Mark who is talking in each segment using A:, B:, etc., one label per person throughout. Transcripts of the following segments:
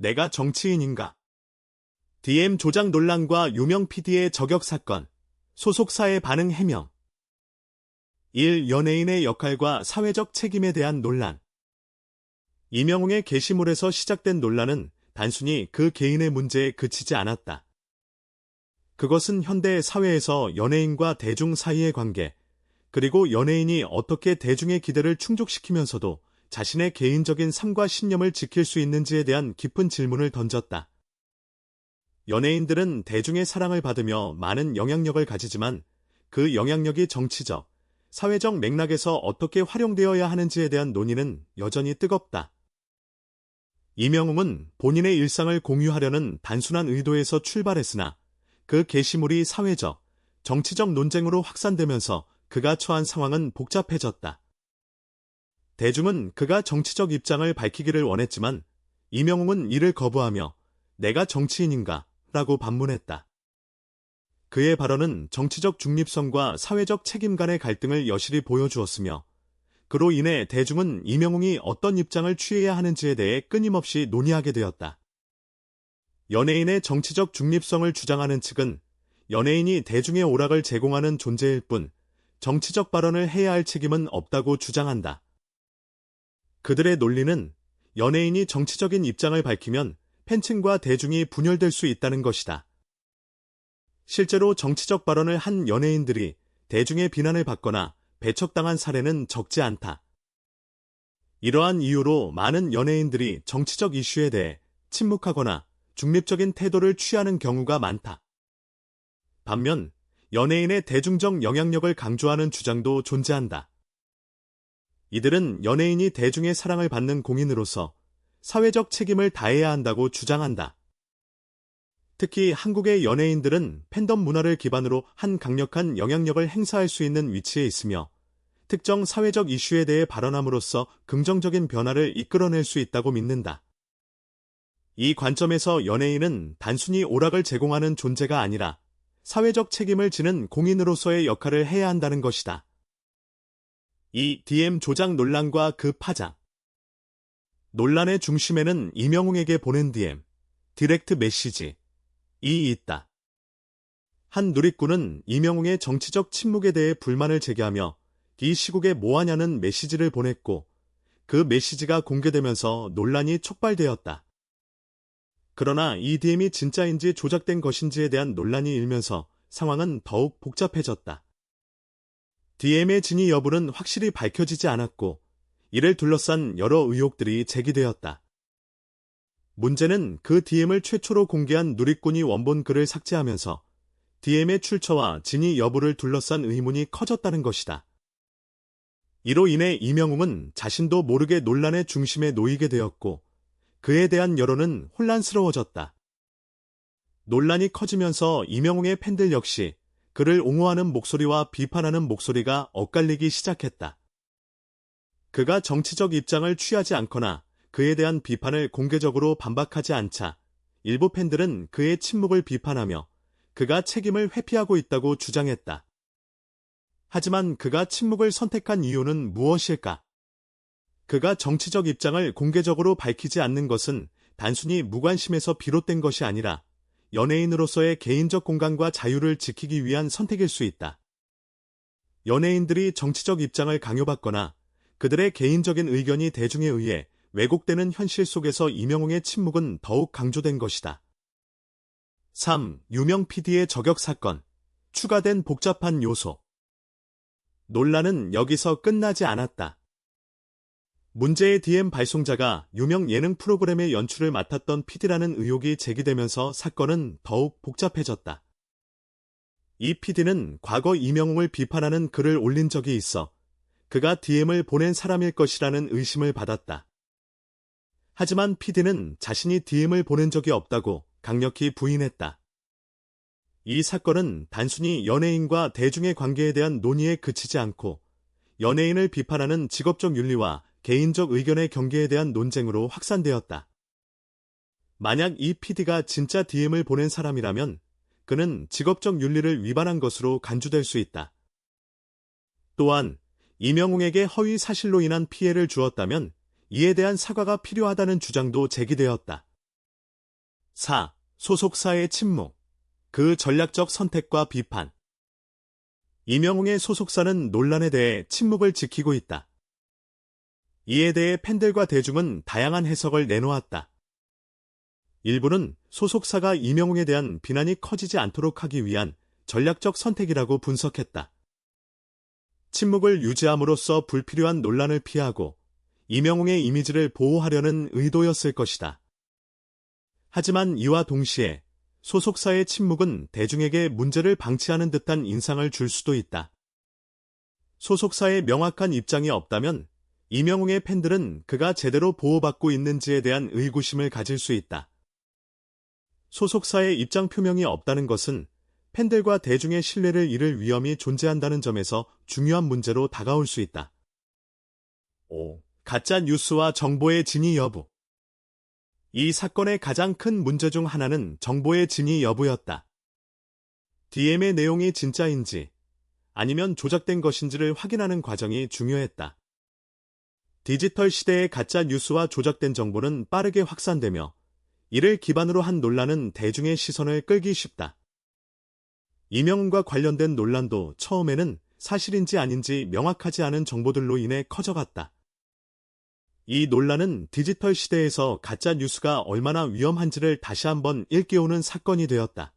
A: 내가 정치인인가? DM 조작 논란과 유명 PD의 저격 사건, 소속사의 반응 해명. 1. 연예인의 역할과 사회적 책임에 대한 논란. 이명웅의 게시물에서 시작된 논란은 단순히 그 개인의 문제에 그치지 않았다. 그것은 현대 사회에서 연예인과 대중 사이의 관계, 그리고 연예인이 어떻게 대중의 기대를 충족시키면서도 자신의 개인적인 삶과 신념을 지킬 수 있는지에 대한 깊은 질문을 던졌다. 연예인들은 대중의 사랑을 받으며 많은 영향력을 가지지만 그 영향력이 정치적, 사회적 맥락에서 어떻게 활용되어야 하는지에 대한 논의는 여전히 뜨겁다. 이명웅은 본인의 일상을 공유하려는 단순한 의도에서 출발했으나 그 게시물이 사회적, 정치적 논쟁으로 확산되면서 그가 처한 상황은 복잡해졌다. 대중은 그가 정치적 입장을 밝히기를 원했지만 이명웅은 이를 거부하며 내가 정치인인가? 라고 반문했다. 그의 발언은 정치적 중립성과 사회적 책임 간의 갈등을 여실히 보여주었으며 그로 인해 대중은 이명웅이 어떤 입장을 취해야 하는지에 대해 끊임없이 논의하게 되었다. 연예인의 정치적 중립성을 주장하는 측은 연예인이 대중의 오락을 제공하는 존재일 뿐 정치적 발언을 해야 할 책임은 없다고 주장한다. 그들의 논리는 연예인이 정치적인 입장을 밝히면 팬층과 대중이 분열될 수 있다는 것이다. 실제로 정치적 발언을 한 연예인들이 대중의 비난을 받거나 배척당한 사례는 적지 않다. 이러한 이유로 많은 연예인들이 정치적 이슈에 대해 침묵하거나 중립적인 태도를 취하는 경우가 많다. 반면 연예인의 대중적 영향력을 강조하는 주장도 존재한다. 이들은 연예인이 대중의 사랑을 받는 공인으로서 사회적 책임을 다해야 한다고 주장한다. 특히 한국의 연예인들은 팬덤 문화를 기반으로 한 강력한 영향력을 행사할 수 있는 위치에 있으며 특정 사회적 이슈에 대해 발언함으로써 긍정적인 변화를 이끌어낼 수 있다고 믿는다. 이 관점에서 연예인은 단순히 오락을 제공하는 존재가 아니라 사회적 책임을 지는 공인으로서의 역할을 해야 한다는 것이다. 이 DM 조작 논란과 그 파장. 논란의 중심에는 이명웅에게 보낸 DM, 디렉트 메시지, 이 있다. 한 누리꾼은 이명웅의 정치적 침묵에 대해 불만을 제기하며 이 시국에 뭐하냐는 메시지를 보냈고 그 메시지가 공개되면서 논란이 촉발되었다. 그러나 이 DM이 진짜인지 조작된 것인지에 대한 논란이 일면서 상황은 더욱 복잡해졌다. DM의 진위 여부는 확실히 밝혀지지 않았고 이를 둘러싼 여러 의혹들이 제기되었다. 문제는 그 DM을 최초로 공개한 누리꾼이 원본 글을 삭제하면서 DM의 출처와 진위 여부를 둘러싼 의문이 커졌다는 것이다. 이로 인해 이명웅은 자신도 모르게 논란의 중심에 놓이게 되었고 그에 대한 여론은 혼란스러워졌다. 논란이 커지면서 이명웅의 팬들 역시 그를 옹호하는 목소리와 비판하는 목소리가 엇갈리기 시작했다. 그가 정치적 입장을 취하지 않거나 그에 대한 비판을 공개적으로 반박하지 않자 일부 팬들은 그의 침묵을 비판하며 그가 책임을 회피하고 있다고 주장했다. 하지만 그가 침묵을 선택한 이유는 무엇일까? 그가 정치적 입장을 공개적으로 밝히지 않는 것은 단순히 무관심에서 비롯된 것이 아니라 연예인으로서의 개인적 공간과 자유를 지키기 위한 선택일 수 있다. 연예인들이 정치적 입장을 강요받거나 그들의 개인적인 의견이 대중에 의해 왜곡되는 현실 속에서 이명웅의 침묵은 더욱 강조된 것이다. 3. 유명 PD의 저격 사건. 추가된 복잡한 요소. 논란은 여기서 끝나지 않았다. 문제의 DM 발송자가 유명 예능 프로그램의 연출을 맡았던 PD라는 의혹이 제기되면서 사건은 더욱 복잡해졌다. 이 PD는 과거 이명웅을 비판하는 글을 올린 적이 있어 그가 DM을 보낸 사람일 것이라는 의심을 받았다. 하지만 PD는 자신이 DM을 보낸 적이 없다고 강력히 부인했다. 이 사건은 단순히 연예인과 대중의 관계에 대한 논의에 그치지 않고 연예인을 비판하는 직업적 윤리와 개인적 의견의 경계에 대한 논쟁으로 확산되었다. 만약 이 PD가 진짜 DM을 보낸 사람이라면 그는 직업적 윤리를 위반한 것으로 간주될 수 있다. 또한 이명웅에게 허위 사실로 인한 피해를 주었다면 이에 대한 사과가 필요하다는 주장도 제기되었다. 4. 소속사의 침묵. 그 전략적 선택과 비판. 이명웅의 소속사는 논란에 대해 침묵을 지키고 있다. 이에 대해 팬들과 대중은 다양한 해석을 내놓았다. 일부는 소속사가 이명웅에 대한 비난이 커지지 않도록 하기 위한 전략적 선택이라고 분석했다. 침묵을 유지함으로써 불필요한 논란을 피하고 이명웅의 이미지를 보호하려는 의도였을 것이다. 하지만 이와 동시에 소속사의 침묵은 대중에게 문제를 방치하는 듯한 인상을 줄 수도 있다. 소속사의 명확한 입장이 없다면 이명웅의 팬들은 그가 제대로 보호받고 있는지에 대한 의구심을 가질 수 있다. 소속사의 입장 표명이 없다는 것은 팬들과 대중의 신뢰를 잃을 위험이 존재한다는 점에서 중요한 문제로 다가올 수 있다. 5. 가짜 뉴스와 정보의 진위 여부. 이 사건의 가장 큰 문제 중 하나는 정보의 진위 여부였다. DM의 내용이 진짜인지 아니면 조작된 것인지를 확인하는 과정이 중요했다. 디지털 시대의 가짜 뉴스와 조작된 정보는 빠르게 확산되며 이를 기반으로 한 논란은 대중의 시선을 끌기 쉽다. 이명과 관련된 논란도 처음에는 사실인지 아닌지 명확하지 않은 정보들로 인해 커져갔다. 이 논란은 디지털 시대에서 가짜 뉴스가 얼마나 위험한지를 다시 한번 일깨우는 사건이 되었다.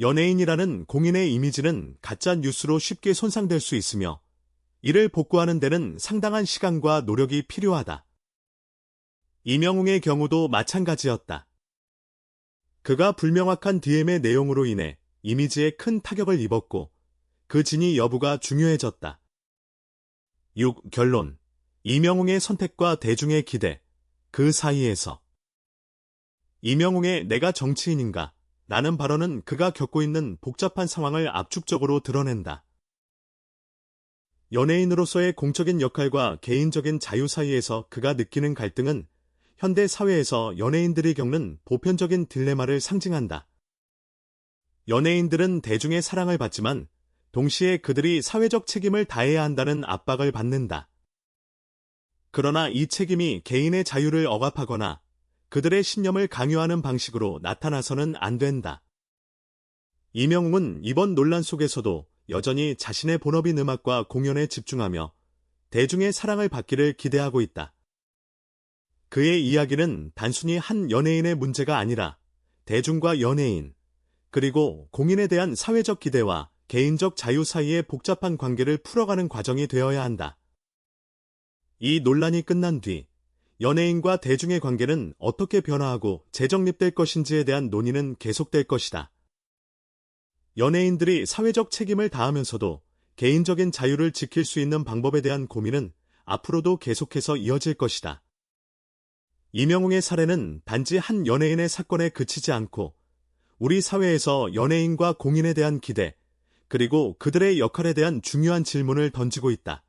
A: 연예인이라는 공인의 이미지는 가짜 뉴스로 쉽게 손상될 수 있으며 이를 복구하는 데는 상당한 시간과 노력이 필요하다. 이명웅의 경우도 마찬가지였다. 그가 불명확한 DM의 내용으로 인해 이미지에 큰 타격을 입었고 그 진위 여부가 중요해졌다. 6. 결론 이명웅의 선택과 대중의 기대 그 사이에서 이명웅의 내가 정치인인가 라는 발언은 그가 겪고 있는 복잡한 상황을 압축적으로 드러낸다. 연예인으로서의 공적인 역할과 개인적인 자유 사이에서 그가 느끼는 갈등은 현대 사회에서 연예인들이 겪는 보편적인 딜레마를 상징한다. 연예인들은 대중의 사랑을 받지만 동시에 그들이 사회적 책임을 다해야 한다는 압박을 받는다. 그러나 이 책임이 개인의 자유를 억압하거나 그들의 신념을 강요하는 방식으로 나타나서는 안 된다. 이명웅은 이번 논란 속에서도 여전히 자신의 본업인 음악과 공연에 집중하며 대중의 사랑을 받기를 기대하고 있다. 그의 이야기는 단순히 한 연예인의 문제가 아니라 대중과 연예인, 그리고 공인에 대한 사회적 기대와 개인적 자유 사이의 복잡한 관계를 풀어가는 과정이 되어야 한다. 이 논란이 끝난 뒤 연예인과 대중의 관계는 어떻게 변화하고 재정립될 것인지에 대한 논의는 계속될 것이다. 연예인들이 사회적 책임을 다하면서도 개인적인 자유를 지킬 수 있는 방법에 대한 고민은 앞으로도 계속해서 이어질 것이다. 이명웅의 사례는 단지 한 연예인의 사건에 그치지 않고 우리 사회에서 연예인과 공인에 대한 기대, 그리고 그들의 역할에 대한 중요한 질문을 던지고 있다.